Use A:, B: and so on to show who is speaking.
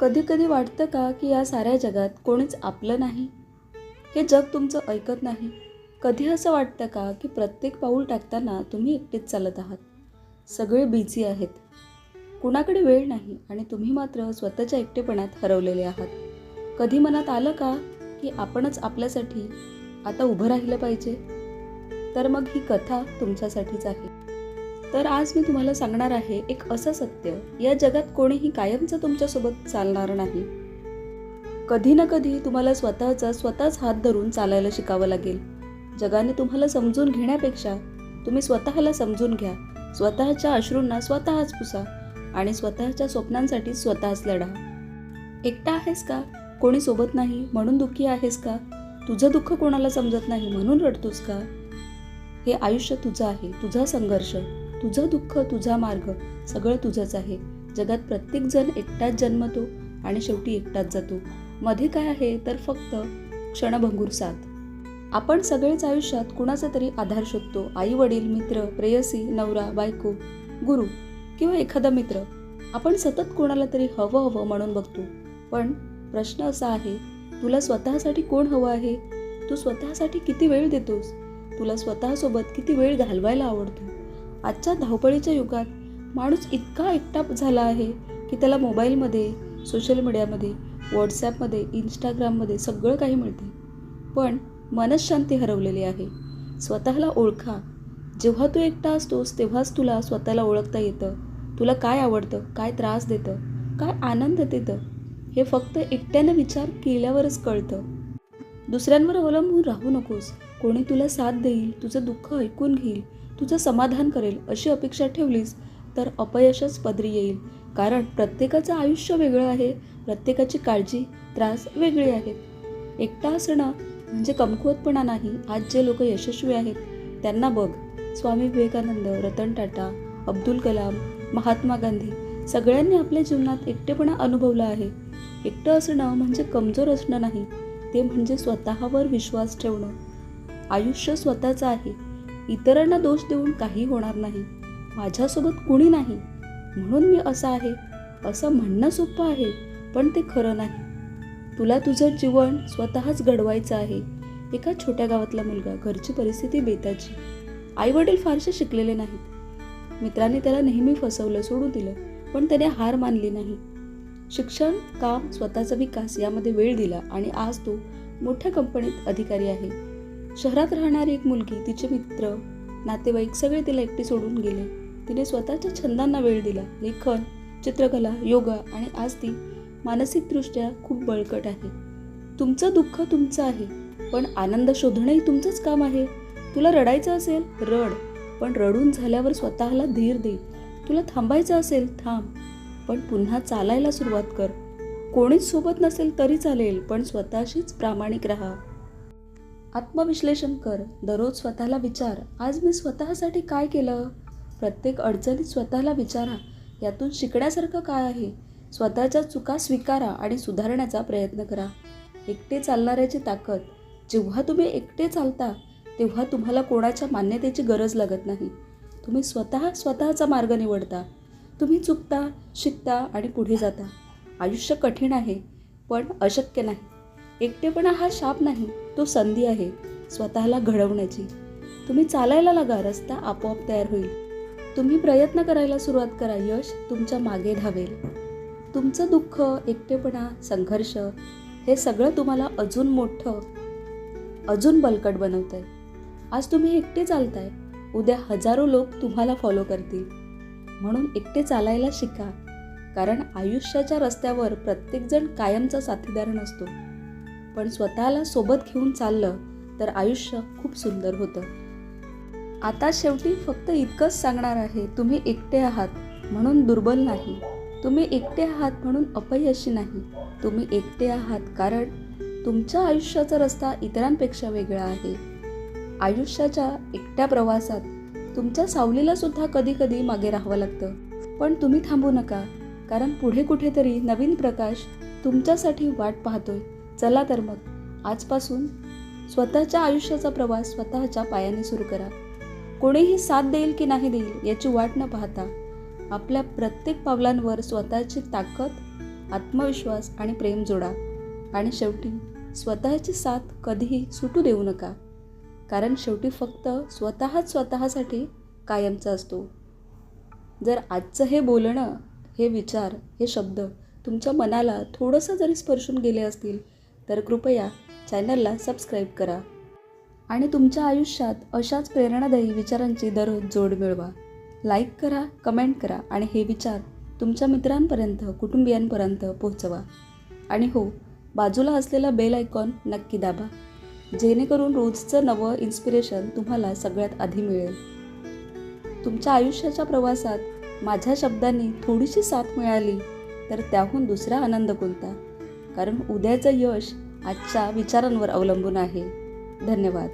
A: कधी कधी वाटतं का की या साऱ्या जगात कोणीच आपलं नाही? हे जग तुमचं ऐकत नाही. कधी असं वाटतं का की प्रत्येक पाऊल टाकताना तुम्ही एकटेच चालत आहात? सगळे बिझी आहेत. कुणाकडे वेळ नाही आणि तुम्ही मात्र स्वतःच्या एकटेपणात हरवलेले आहात. कधी मनात आलं का की आपणच आपल्यासाठी आता उभं राहिलं पाहिजे? तर मग ही कथा तुमच्यासाठीच आहे. तर आज मी तुम्हाला सांगणार आहे एक असं सत्य. या जगात कोणीही कायमचं तुमच्यासोबत चालणार नाही. कधी ना कधी तुम्हाला स्वतःचा स्वतःच हात धरून चालायला शिकावं लागेल. जगाने तुम्हाला समजून घेण्यापेक्षा तुम्ही स्वतःला समजून घ्या. स्वतःच्या अश्रूंना स्वतःच पुसा आणि स्वतःच्या स्वप्नांसाठी स्वतःच लढा. एकटा आहेस का? कोणी सोबत नाही म्हणून दुःखी आहेस का? तुझं दुःख कोणाला समजत नाही म्हणून रडतोस का? हे आयुष्य तुझं आहे तुझा संघर्ष. तुझं दुःख तुझा मार्ग सगळं तुझंच आहे. जगात प्रत्येकजण एकटाच जन्मतो आणि शेवटी एकटाच जातो. मध्ये काय आहे तर फक्त क्षणभंगूर साथ. आपण सगळेच आयुष्यात कुणाचा तरी आधार शोधतो. आई वडील मित्र प्रेयसी नवरा बायको गुरु किंवा एखादा मित्र. आपण सतत कोणाला तरी हवं हवं म्हणून बघतो. पण प्रश्न असा आहे तुला स्वतःसाठी कोण हवं आहे? तू स्वतःसाठी किती वेळ देतोस? तुला स्वतःसोबत किती वेळ घालवायला आवडतो? आजच्या धावपळीच्या युगात माणूस इतका एकटा झाला आहे की त्याला मोबाईलमध्ये सोशल मीडियामध्ये व्हॉट्सॲपमध्ये इंस्टाग्राममध्ये सगळं काही मिळते. पण मनशांती हरवलेली आहे. स्वतःला ओळखा. जेव्हा तू एकटा असतोस तेव्हाच तुला स्वतःला ओळखता येतं. तुला काय आवडतं काय त्रास देतं काय आनंद देतं हे फक्त एकट्यानं विचार केल्यावरच कळतं. दुसऱ्यांवर अवलंबून राहू नकोस. कोणी तुला साथ देईल तुझं दुःख ऐकून घेईल तुझं समाधान करेल अशी अपेक्षा ठेवलीस तर अपयशच पदरी येईल. कारण प्रत्येकाचं आयुष्य वेगळं आहे प्रत्येकाची काळजी त्रास वेगळी आहेत. एकटा असणं म्हणजे कमकुवतपणा नाही आज जे लोक यशस्वी आहेत त्यांना बघ. स्वामी विवेकानंद रतन टाटा अब्दुल कलाम महात्मा गांधी सगळ्यांनी आपल्या जीवनात एकटेपणा अनुभवला आहे. एकटं असणं म्हणजे कमजोर असणं नाही ते म्हणजे स्वतःवर विश्वास ठेवणं. आयुष्य स्वतःचं आहे इतरांना दोष देऊन काही होणार नाही. माझ्यासोबत कुणी नाही. म्हणून मी असं आहे. असं म्हणणं सोपं आहे पण ते खरं नाही. तुला तुझं जीवन स्वतःच घडवायचं आहे. एका छोट्या गावातला मुलगा घरची परिस्थिती बेताची. आई वडील फारसे शिकलेले नाहीत. मित्राने त्याला नेहमी फसवलं सोडून दिलं पण त्याने हार मानली नाही. शिक्षण काम स्वतःचा विकास यामध्ये वेळ दिला आणि आज तो मोठ्या कंपनीत अधिकारी आहे. शहरात राहणारी एक मुलगी तिचे मित्र नातेवाईक सगळे तिला एकटी सोडून गेले. तिने स्वतःच्या छंदांना वेळ दिला. लेखन चित्रकला योगा आणि आज ती मानसिकदृष्ट्या खूप बळकट आहे. तुमचं दुःख तुमचं आहे पण आनंद शोधणंही तुमचंच काम आहे. तुला रडायचं असेल रड पण रडून झाल्यावर स्वतःला धीर दे. तुला थांबायचं असेल थांब पण पुन्हा चालायला सुरुवात कर. कोणीच सोबत नसेल तरी चालेल पण स्वतःशीच प्रामाणिक राहा. आत्मविश्लेषण कर. दररोज स्वतःला विचार. आज मी स्वतःसाठी काय केलं? प्रत्येक अडचणीत स्वतःला विचारा. यातून शिकण्यासारखं काय आहे? स्वतःच्या चुका स्वीकारा आणि सुधारण्याचा प्रयत्न करा. एकटे चालणाऱ्याची ताकद. जेव्हा तुम्ही एकटे चालता तेव्हा तुम्हाला कोणाच्या मान्यतेची गरज लागत नाही. तुम्ही स्वतः स्वतःचा मार्ग निवडता. तुम्ही चुकता शिकता आणि पुढे जाता. आयुष्य कठीण आहे पण अशक्य नाही. एकटेपणा हा शाप नाही तो संधी आहे स्वतःला घडवण्याची. तुम्ही चालायला लागा रस्ता आपोआप तयार होईल. तुम्ही प्रयत्न करायला सुरुवात करा यश तुमच्या मागे धावेल. तुमचं दुःख एकटेपणा संघर्ष हे सगळं तुम्हाला अजून मोठं अजून बलकट बनवत आहे आज तुम्ही एकटे चालताय उद्या हजारो लोक तुम्हाला फॉलो करतील. म्हणून एकटे चालायला शिका कारण आयुष्याच्या रस्त्यावर प्रत्येकजण कायमचा साथीदार नसतो. पण स्वतःला सोबत घेऊन चाललं तर आयुष्य खूप सुंदर होतं. आता शेवटी फक्त इतकंच सांगणार आहे तुम्ही एकटे आहात म्हणून दुर्बल नाही. तुम्ही एकटे आहात म्हणून अपयशी नाही. तुम्ही एकटे आहात कारण तुमच्या आयुष्याचा रस्ता इतरांपेक्षा वेगळा आहे. आयुष्याच्या एकट्या प्रवासात तुमच्या सावलीला सुद्धा कधी कधी मागे राहावं लागतं. पण तुम्ही थांबू नका कारण पुढे कुठेतरी नवीन प्रकाश तुमच्यासाठी वाट पाहतोय. चला तर मग आजपासून स्वतःच्या आयुष्याचा प्रवास स्वतःच्या पायाने सुरू करा. कोणीही साथ देईल की नाही देईल याची वाट न पाहता आपल्या प्रत्येक पावलांवर स्वतःची ताकद आत्मविश्वास आणि प्रेम जोडा. आणि शेवटी स्वतःची साथ कधीही सुटू देऊ नका कारण शेवटी फक्त स्वतःच स्वतःसाठी कायमचा असतो. जर आजचं हे बोलणं हे विचार हे शब्द तुमच्या मनाला थोडंसं जरी स्पर्शून गेले असतील तर कृपया चॅनलला सबस्क्राईब करा आणि तुमच्या आयुष्यात अशाच प्रेरणादायी विचारांची दररोज जोड मिळवा. लाईक करा कमेंट करा आणि हे विचार तुमच्या मित्रांपर्यंत कुटुंबियांपर्यंत पोहोचवा. आणि हो बाजूला असलेला बेल आयकॉन नक्की दाबा जेणेकरून रोजचं नवं इन्स्पिरेशन तुम्हाला सगळ्यात आधी मिळेल. तुमच्या आयुष्याच्या प्रवासात माझ्या शब्दांनी थोडीशी साथ मिळाली तर त्याहून दुसरा आनंद कोणता? कारण उद्याचं यश आजच्या विचारांवर अवलंबून आहे. धन्यवाद.